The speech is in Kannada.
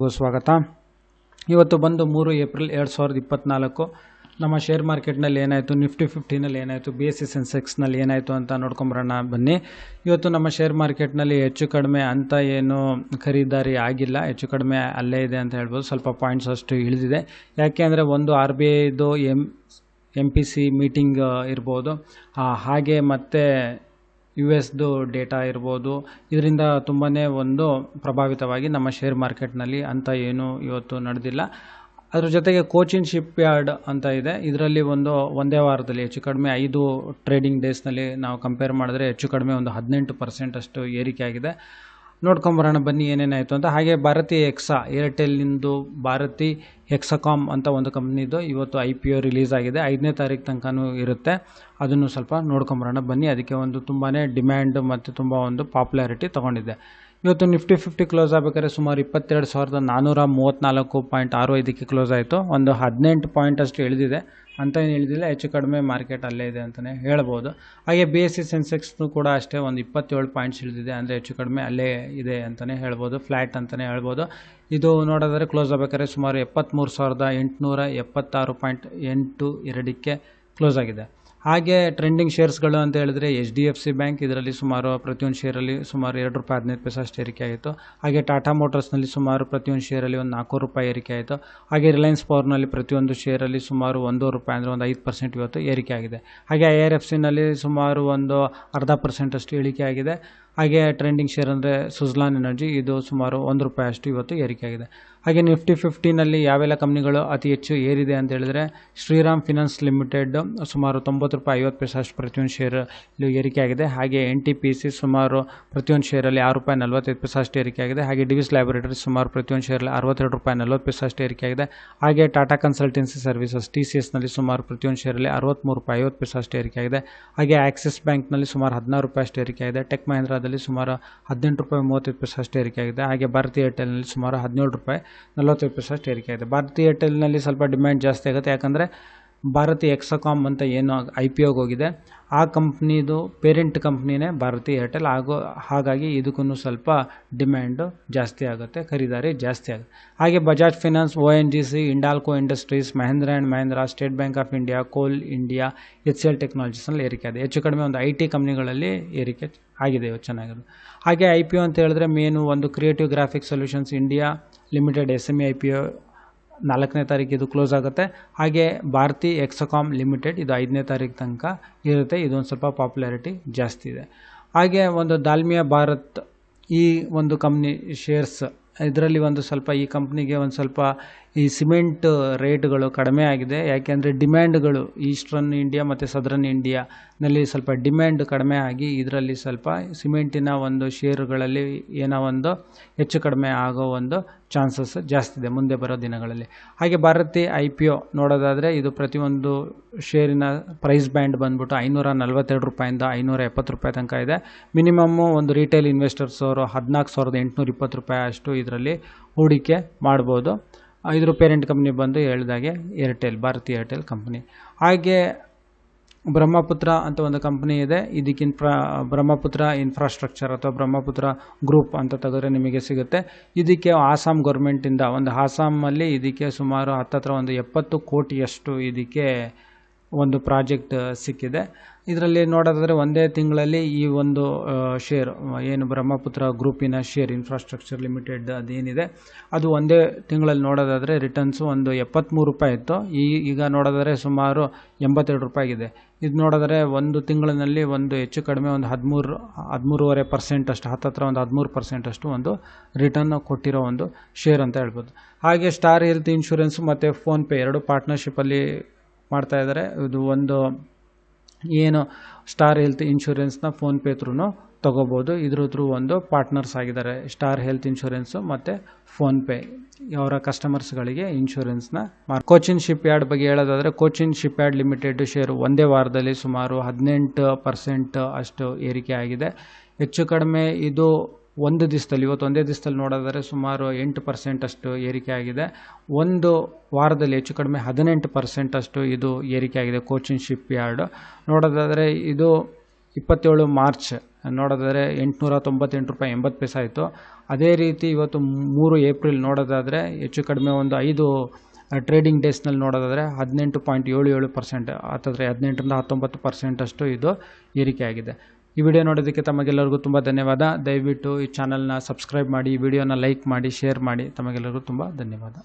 ಸ್ವಾಗತ. ಇವತ್ತು ಬಂದು ಮೂರು ಏಪ್ರಿಲ್ ಎರಡು ಸಾವಿರದ ಇಪ್ಪತ್ತ್ನಾಲ್ಕು ನಮ್ಮ ಶೇರ್ ಮಾರ್ಕೆಟ್ನಲ್ಲಿ ಏನಾಯಿತು, ನಿಫ್ಟಿ ಫಿಫ್ಟಿನಲ್ಲಿ ಏನಾಯಿತು ಬಿ ಎಸ್ ಸಿ ಸೆನ್ಸೆಕ್ಸ್ನಲ್ಲಿ ಏನಾಯಿತು ಅಂತ ನೋಡ್ಕೊಂಬರೋಣ ಬನ್ನಿ. ಇವತ್ತು ನಮ್ಮ ಶೇರ್ ಮಾರ್ಕೆಟ್ನಲ್ಲಿ ಹೆಚ್ಚು ಕಡಿಮೆ ಅಂತ ಏನು ಖರೀದಾರಿ ಆಗಿಲ್ಲ. ಹೆಚ್ಚು ಕಡಿಮೆ ಅಲ್ಲೇ ಇದೆ ಅಂತ ಹೇಳ್ಬೋದು. ಸ್ವಲ್ಪ ಪಾಯಿಂಟ್ಸ್ ಅಷ್ಟು ಇಳಿದಿದೆ. ಯಾಕೆ ಅಂದರೆ ಒಂದು ಆರ್ ಬಿ ಐದು M M P C meeting ಇರ್ಬೋದು. ಹಾಗೆ ಮತ್ತು ಯು ಎಸ್ದು ಡೇಟಾ ಇರ್ಬೋದು. ಇದರಿಂದ ತುಂಬಾ ಒಂದು ಪ್ರಭಾವಿತವಾಗಿ ನಮ್ಮ ಶೇರ್ ಮಾರ್ಕೆಟ್ನಲ್ಲಿ ಅಂತ ಏನು ಇವತ್ತು ನಡೆದಿಲ್ಲ. ಅದ್ರ ಜೊತೆಗೆ ಕೋಚಿನ್ ಶಿಪ್ ಯಾರ್ಡ್ ಅಂತ ಇದೆ. ಇದರಲ್ಲಿ ಒಂದು, ಒಂದೇ ವಾರದಲ್ಲಿ ಹೆಚ್ಚು ಕಡಿಮೆ ಐದು ಟ್ರೇಡಿಂಗ್ ಡೇಸ್ನಲ್ಲಿ ನಾವು ಕಂಪೇರ್ ಮಾಡಿದ್ರೆ ಹೆಚ್ಚು ಕಡಿಮೆ ಒಂದು ಹದಿನೆಂಟು ಪರ್ಸೆಂಟ್ ಅಷ್ಟು ಏರಿಕೆ ಆಗಿದೆ. ನೋಡ್ಕೊಂಬರೋಣ ಬನ್ನಿ ಏನೇನಾಯಿತು ಅಂತ. ಹಾಗೆ ಭಾರತಿ ಎಕ್ಸಾ, ಏರ್ಟೆಲ್ನಿಂದು ಭಾರತಿ ಎಕ್ಸಕಾಮ್ ಅಂತ ಒಂದು ಕಂಪ್ನಿದು ಇವತ್ತು ಐ ಪಿ ಒ ರಿಲೀಸ್ ಆಗಿದೆ. ಐದನೇ ತಾರೀಕು ತನಕನೂ ಇರುತ್ತೆ. ಅದನ್ನು ಸ್ವಲ್ಪ ನೋಡ್ಕೊಂಬರೋಣ ಬನ್ನಿ. ಅದಕ್ಕೆ ಒಂದು ತುಂಬಾ ಡಿಮ್ಯಾಂಡ್ ಮತ್ತು ತುಂಬ ಒಂದು ಪಾಪ್ಯುಲಾರಿಟಿ ತೊಗೊಂಡಿದೆ. ಇವತ್ತು ನಿಫ್ಟಿ ಫಿಫ್ಟಿ ಕ್ಲೋಸ್ ಆಗಬೇಕಾದ್ರೆ ಸುಮಾರು ಇಪ್ಪತ್ತೆರಡು ಸಾವಿರದ ನಾನ್ನೂರ ಮೂವತ್ತ್ನಾಲ್ಕು ಪಾಯಿಂಟ್ ಆರು ಐದಕ್ಕೆ ಕ್ಲೋಸ್ ಆಯಿತು. ಒಂದು ಹದಿನೆಂಟು ಪಾಯಿಂಟ್ ಅಷ್ಟು ಇಳಿದಿದೆ. ಅಂತ ಏನು ಇಳಿದಿಲ್ಲ, ಹೆಚ್ಚು ಕಡಿಮೆ ಮಾರ್ಕೆಟ್ ಅಲ್ಲೇ ಇದೆ ಅಂತಲೇ ಹೇಳ್ಬೋದು. ಹಾಗೆ ಬಿ ಎಸ್ ಸಿ ಸೆನ್ಸೆಕ್ಸ್ನು ಕೂಡ ಅಷ್ಟೇ ಒಂದು ಇಪ್ಪತ್ತೇಳು ಪಾಯಿಂಟ್ಸ್ ಇಳಿದಿದೆ, ಅಂದರೆ ಹೆಚ್ಚು ಕಡಿಮೆ ಅಲ್ಲೇ ಇದೆ ಅಂತಲೇ ಹೇಳ್ಬೋದು ಫ್ಲ್ಯಾಟ್ ಅಂತಲೇ ಹೇಳ್ಬೋದು. ಇದು ನೋಡೋದಾದ್ರೆ ಕ್ಲೋಸ್ ಆಗಬೇಕಾದ್ರೆ ಸುಮಾರು ಎಪ್ಪತ್ತ್ಮೂರು ಸಾವಿರದ ಎಂಟುನೂರ ಎಪ್ಪತ್ತಾರು ಪಾಯಿಂಟ್ ಎಂಟು ಎರಡಕ್ಕೆ ಕ್ಲೋಸ್ ಆಗಿದೆ. ಹಾಗೆ ಟ್ರೆಂಡಿಂಗ್ ಶೇರ್ಸ್ಗಳು ಅಂತ ಹೇಳಿದ್ರೆ H D F C bank ಇದರಲ್ಲಿ ಸುಮಾರು ಪ್ರತಿಯೊಂದು ಶೇರಲ್ಲಿ ಸುಮಾರು ಎರಡು ರೂಪಾಯಿ, ಹದಿನೈದು ಪೈಸೆ ಅಷ್ಟು ಏರಿಕೆ ಆಯಿತು ಹಾಗೆ ಟಾಟಾ ಮೋಟರ್ಸ್ನಲ್ಲಿ ಸುಮಾರು ಪ್ರತಿಯೊಂದು ಶೇರಲ್ಲಿ ಒಂದು ನಾಲ್ಕು ರೂಪಾಯಿ ಏರಿಕೆ ಆಯಿತು ಹಾಗೆ ರಿಲಯನ್ಸ್ ಪವರ್ನಲ್ಲಿ ಪ್ರತಿಯೊಂದು ಶೇರಲ್ಲಿ ಸುಮಾರು ಒಂದು ರೂಪಾಯಿ ಅಂದರೆ ಒಂದು ಐದು ಪರ್ಸೆಂಟ್ ಇವತ್ತು ಏರಿಕೆ ಆಗಿದೆ. ಹಾಗೆ ಐ ಆರ್ ಎಫ್ ಸಿನಲ್ಲಿ ಸುಮಾರು ಒಂದು ಅರ್ಧ ಪರ್ಸೆಂಟಷ್ಟು ಇಳಿಕೆ ಆಗಿದೆ. ಹಾಗೆ ಟ್ರೆಂಡಿಂಗ್ ಶೇರ್ ಅಂದರೆ ಸುಜ್ಲಾನ್ ಎನರ್ಜಿ ಇದು ಸುಮಾರು ಒಂದು ರೂಪಾಯಿ ಅಷ್ಟು ಇವತ್ತು ಏರಿಕೆಯಾಗಿದೆ ಹಾಗೆ ನಿಫ್ಟಿ ಫಿಫ್ಟಿನಲ್ಲಿ ಯಾವೆಲ್ಲ ಕಂಪ್ನಿಗಳು ಅತಿ ಹೆಚ್ಚು ಏರಿದೆ ಅಂತ ಹೇಳಿದ್ರೆ, ಶ್ರೀರಾಮ್ ಫಿನಾನ್ಸ್ ಲಿಮಿಟೆಡ್ ಸುಮಾರು ತೊಂಬತ್ತು ರೂಪಾಯಿ ಐವತ್ತು ಪೈಸೆ ಅಷ್ಟು ಪ್ರತಿಯೊಂದು ಶೇರ್ ಇಲ್ಲಿ ಏರಿಕೆಯಾಗಿದೆ ಹಾಗೆ ಎನ್ ಟಿ ಪಿ ಸಿ ಸುಮಾರು ಪ್ರತಿಯೊಂದು ಶೇರಲ್ಲಿ ಆರು ರೂಪಾಯಿ ನಲ್ವತ್ತೈದು ಪೈಸೆ ಅಷ್ಟು ಏರಿಕೆಯಾಗಿದೆ ಹಾಗೆ ಡಿವಿಸ್ ಲ್ಯಾಬೊರೇಟರಿ ಸುಮಾರು ಪ್ರತಿಯೊಂದು ಶೇರಲ್ಲಿ ಅರವತ್ತೆರಡು ರೂಪಾಯಿ ನಲ್ವತ್ತು ಪೈಸೆ ಅಷ್ಟು ಏರಿಕೆಯಾಗಿದೆ ಹಾಗೆ Tata consultancy services T C ಎಸ್ನಲ್ಲಿ ಸುಮಾರು ಪ್ರತಿಯೊಂದು ಶೇರಲ್ಲಿ ಅರವತ್ತ್ಮೂರು ರೂಪಾಯಿ ಐವತ್ತು ಪೈಸೆ ಅಷ್ಟು ಏರಿಕೆಯಾಗಿದೆ ಹಾಗೆ ಆಕ್ಸಿಸ್ ಬ್ಯಾಂಕ್ನಲ್ಲಿ ಸುಮಾರು ಹದಿನಾರು ರೂಪಾಯಿ ಅಷ್ಟು ಏರಿಕೆಯಾಗಿದೆ ಟೆಕ್ ಟೆಕ್ ಮಹೇಂದ್ರದಲ್ಲಿ ಸುಮಾರು ಹದಿನೆಂಟು ರೂಪಾಯಿ ಮೂವತ್ತೈದು ಏರಿಕೆ ಆಗಿದೆ. ಹಾಗೆ ಭಾರತಿ ಏರ್ಟೆಲ್ನಲ್ಲಿ ಸುಮಾರು ಹದಿನೇಳು ರೂಪಾಯಿ ನಲವತ್ತೈದು ಏರಿಕೆ ಆಗಿದೆ. ಭಾರತಿ ಏರ್ಟೆಲ್ನಲ್ಲಿ ಸ್ವಲ್ಪ ಡಿಮ್ಯಾಂಡ್ ಜಾಸ್ತಿ ಆಗುತ್ತೆ. ಯಾಕಂದರೆ ಭಾರತಿ ಎಕ್ಸಕಾಮ್ ಅಂತ ಏನು ಐ ಪಿ ಒಗೆ ಹೋಗಿದೆ. ಆ ಕಂಪ್ನಿದು ಪೇರೆಂಟ್ ಕಂಪ್ನಿನೇ ಭಾರತಿ ಏರ್ಟೆಲ್. ಹಾಗೂ ಹಾಗಾಗಿ ಇದಕ್ಕೂ ಸ್ವಲ್ಪ ಡಿಮ್ಯಾಂಡು ಜಾಸ್ತಿ ಆಗುತ್ತೆ. ಖರೀದಾರಿ ಜಾಸ್ತಿ ಆಗುತ್ತೆ. ಹಾಗೆ Bajaj finance, O N G C, Hindalco industries, Mahindra and Mahindra, state bank of India, coal India, H C L ಟೆಕ್ನಾಲಜೀಸ್ನಲ್ಲಿ ಏರಿಕೆ ಆಗಿದೆ. ಹೆಚ್ಚು ಕಡಿಮೆ ಒಂದು ಐ ಟಿ ಕಂಪ್ನಿಗಳಲ್ಲಿ ಏರಿಕೆ ಆಗಿದೆ, ಚೆನ್ನಾಗಿರೋದು. ಹಾಗೆ ಐ ಪಿ ಒ ಅಂತ ಹೇಳಿದ್ರೆ ಮೇನು ಒಂದು creative graphic solutions India limited S M E I P O ನಾಲ್ಕನೇ ತಾರೀಕು ಇದು ಕ್ಲೋಸ್ ಆಗುತ್ತೆ. ಹಾಗೆ ಭಾರತಿ ಎಕ್ಸಕಾಮ್ ಲಿಮಿಟೆಡ್ ಇದು ಐದನೇ ತಾರೀಕು ತನಕ ಇರುತ್ತೆ. ಇದೊಂದು ಸ್ವಲ್ಪ ಪಾಪ್ಯುಲಾರಿಟಿ ಜಾಸ್ತಿ ಇದೆ. ಹಾಗೆ ಒಂದು ದಾಲ್ಮಿಯಾ ಭಾರತ್ ಈ ಒಂದು ಕಂಪ್ನಿ ಶೇರ್ಸ್ ಇದರಲ್ಲಿ ಒಂದು ಸ್ವಲ್ಪ ಈ ಕಂಪ್ನಿಗೆ ಒಂದು ಸ್ವಲ್ಪ ಈ ಸಿಮೆಂಟ್ ರೇಟ್ಗಳು ಕಡಿಮೆ ಆಗಿದೆ. ಯಾಕೆಂದರೆ ಡಿಮ್ಯಾಂಡ್ಗಳು ಈಸ್ಟ್ರನ್ ಇಂಡಿಯಾ ಮತ್ತು ಸದರ್ನ್ ಇಂಡಿಯಾನಲ್ಲಿ ಸ್ವಲ್ಪ ಡಿಮ್ಯಾಂಡ್ ಕಡಿಮೆ ಆಗಿ ಇದರಲ್ಲಿ ಸ್ವಲ್ಪ ಸಿಮೆಂಟಿನ ಒಂದು ಶೇರುಗಳಲ್ಲಿ ಏನೋ ಒಂದು ಹೆಚ್ಚು ಕಡಿಮೆ ಆಗೋ ಒಂದು ಚಾನ್ಸಸ್ ಜಾಸ್ತಿ ಇದೆ ಮುಂದೆ ಬರೋ ದಿನಗಳಲ್ಲಿ. ಹಾಗೆ ಭಾರತಿ ಐ ಪಿ ಒ ನೋಡೋದಾದರೆ ಇದು ಪ್ರತಿಯೊಂದು ಶೇರಿನ ಪ್ರೈಸ್ ಬ್ಯಾಂಡ್ ಬಂದ್ಬಿಟ್ಟು ಐನೂರ ನಲ್ವತ್ತೆರಡು ರೂಪಾಯಿಂದ ಐನೂರ ಎಪ್ಪತ್ತು ರೂಪಾಯಿ ತನಕ ಇದೆ. ಮಿನಿಮಮ್ಮು ಒಂದು ರಿಟೇಲ್ ಇನ್ವೆಸ್ಟರ್ಸ್ ಅವರು ಹದಿನಾಲ್ಕು ಸಾವಿರದ ಎಂಟುನೂರ ಇಪ್ಪತ್ತು ರೂಪಾಯಿ ಅಷ್ಟು ಇದರಲ್ಲಿ ಹೂಡಿಕೆ ಮಾಡ್ಬೋದು. ಇದ್ರ ಪೇರೆಂಟ್ ಕಂಪ್ನಿ ಬಂದು ಹೇಳ್ದಾಗೆ ಏರ್ಟೆಲ್ ಭಾರತಿ ಏರ್ಟೆಲ್ ಕಂಪ್ನಿ ಹಾಗೆ ಬ್ರಹ್ಮಪುತ್ರ ಅಂತ ಒಂದು ಕಂಪ್ನಿ ಇದೆ. ಇದಕ್ಕೆ ಇನ್ಫ್ರಾ ಬ್ರಹ್ಮಪುತ್ರ ಇನ್ಫ್ರಾಸ್ಟ್ರಕ್ಚರ್ ಅಥವಾ ಬ್ರಹ್ಮಪುತ್ರ ಗ್ರೂಪ್ ಅಂತ ತೆಗೆದ್ರೆ ನಿಮಗೆ ಸಿಗುತ್ತೆ. ಇದಕ್ಕೆ ಆಸಾಮ್ ಗೌರ್ಮೆಂಟಿಂದ ಒಂದು ಆಸಾಮಲ್ಲಿ ಇದಕ್ಕೆ ಸುಮಾರು ಹತ್ತತ್ರ ಒಂದು ಎಪ್ಪತ್ತು ಕೋಟಿಯಷ್ಟು ಇದಕ್ಕೆ ಒಂದು ಪ್ರಾಜೆಕ್ಟ್ ಸಿಕ್ಕಿದೆ. ಇದರಲ್ಲಿ ನೋಡೋದಾದರೆ ಒಂದೇ ತಿಂಗಳಲ್ಲಿ ಈ ಒಂದು ಶೇರ್, ಏನು ಬ್ರಹ್ಮಪುತ್ರ ಗ್ರೂಪಿನ ಶೇರ್ ಇನ್ಫ್ರಾಸ್ಟ್ರಕ್ಚರ್ ಲಿಮಿಟೆಡ್ ಅದೇನಿದೆ, ಅದು ಒಂದೇ ತಿಂಗಳಲ್ಲಿ ನೋಡೋದಾದರೆ ರಿಟರ್ನ್ಸು ಒಂದು ಎಪ್ಪತ್ತ್ಮೂರು ರೂಪಾಯಿ ಇತ್ತು. ಈಗ ನೋಡೋದಾದರೆ ಸುಮಾರು ಎಂಬತ್ತೆರಡು ರೂಪಾಯಿ ಆಗಿದೆ. ಇದು ನೋಡಿದ್ರೆ ಒಂದು ತಿಂಗಳಿನಲ್ಲಿ ಒಂದು ಹೆಚ್ಚು ಕಡಿಮೆ ಒಂದು ಹದಿಮೂರು, ಹದಿಮೂರುವರೆ ಪರ್ಸೆಂಟ್ ಅಷ್ಟು, ಹತ್ತತ್ರ ಒಂದು ಹದಿಮೂರು ಪರ್ಸೆಂಟ್ ಅಷ್ಟು ಒಂದು ರಿಟರ್ನ್ ಕೊಟ್ಟಿರೋ ಒಂದು ಶೇರ್ ಅಂತ ಹೇಳ್ಬೋದು. ಹಾಗೆ ಸ್ಟಾರ್ ಹೆಲ್ತ್ ಇನ್ಶೂರೆನ್ಸ್ ಮತ್ತು ಫೋನ್ಪೇ ಎರಡು ಪಾರ್ಟ್ನರ್ಶಿಪ್ಪಲ್ಲಿ ಮಾಡ್ತಾ ಇದ್ದಾರೆ. ಇದು ಒಂದು ಏನು ಸ್ಟಾರ್ ಹೆಲ್ತ್ ಇನ್ಶೂರೆನ್ಸ್ನ ಫೋನ್ಪೇ ತ್ರೂ ತೊಗೋಬೋದು. ಇದ್ರ ಥ್ರೂ ಒಂದು ಪಾರ್ಟ್ನರ್ಸ್ ಆಗಿದ್ದಾರೆ. ಸ್ಟಾರ್ ಹೆಲ್ತ್ ಇನ್ಶೂರೆನ್ಸು ಮತ್ತು ಫೋನ್ಪೇ ಅವರ ಕಸ್ಟಮರ್ಸ್ಗಳಿಗೆ ಇನ್ಶೂರೆನ್ಸ್ನ ಮಾರ್ ಕೋಚಿನ್ ಶಿಪ್ ಯಾರ್ಡ್ ಬಗ್ಗೆ ಹೇಳೋದಾದರೆ Cochin shipyard limited share ಒಂದೇ ವಾರದಲ್ಲಿ ಸುಮಾರು ಹದಿನೆಂಟು ಪರ್ಸೆಂಟ್ ಅಷ್ಟು ಏರಿಕೆ ಆಗಿದೆ. ಹೆಚ್ಚು ಕಡಿಮೆ ಇದು ಒಂದು ದಿವಸದಲ್ಲಿ ಇವತ್ತು ಒಂದೇ ದಿವಸದಲ್ಲಿ ನೋಡೋದಾದರೆ ಸುಮಾರು ಎಂಟು ಪರ್ಸೆಂಟಷ್ಟು ಏರಿಕೆ ಆಗಿದೆ. ಒಂದು ವಾರದಲ್ಲಿ ಹೆಚ್ಚು ಕಡಿಮೆ ಹದಿನೆಂಟು ಪರ್ಸೆಂಟಷ್ಟು ಇದು ಏರಿಕೆ ಆಗಿದೆ ಕೋಚಿನ್ ಶಿಪ್ ಯಾರ್ಡ್ ನೋಡೋದಾದರೆ ಇದು ಇಪ್ಪತ್ತೇಳು ಮಾರ್ಚ್, ನೋಡೋದಾದರೆ ಎಂಟುನೂರ ತೊಂಬತ್ತೆಂಟು ರೂಪಾಯಿ ಎಂಬತ್ತು ಪೈಸೆ ಆಯಿತು. ಅದೇ ರೀತಿ ಇವತ್ತು ಮೂರು ಏಪ್ರಿಲ್ ನೋಡೋದಾದರೆ ಹೆಚ್ಚು ಕಡಿಮೆ ಒಂದು ಐದು ಟ್ರೇಡಿಂಗ್ ಡೇಸ್ನಲ್ಲಿ ನೋಡೋದಾದರೆ ಹದಿನೆಂಟು ಪಾಯಿಂಟ್ ಏಳು ಏಳು ಪರ್ಸೆಂಟ್ ಆತದ್ರೆ ಹದಿನೆಂಟರಿಂದ ಹತ್ತೊಂಬತ್ತು ಪರ್ಸೆಂಟಷ್ಟು ಇದು ಏರಿಕೆ ಆಗಿದೆ. ಈ ವಿಡಿಯೋ ನೋಡೋದಕ್ಕೆ ತಮಗೆಲ್ಲರಿಗೂ ತುಂಬ ಧನ್ಯವಾದ. ದಯವಿಟ್ಟು ಈ ಚಾನಲ್ನ ಸಬ್ಸ್ಕ್ರೈಬ್ ಮಾಡಿ, ಈ ವಿಡಿಯೋನ ಲೈಕ್ ಮಾಡಿ, ಶೇರ್ ಮಾಡಿ. ತಮಗೆಲ್ಲರಿಗೂ ತುಂಬ ಧನ್ಯವಾದ.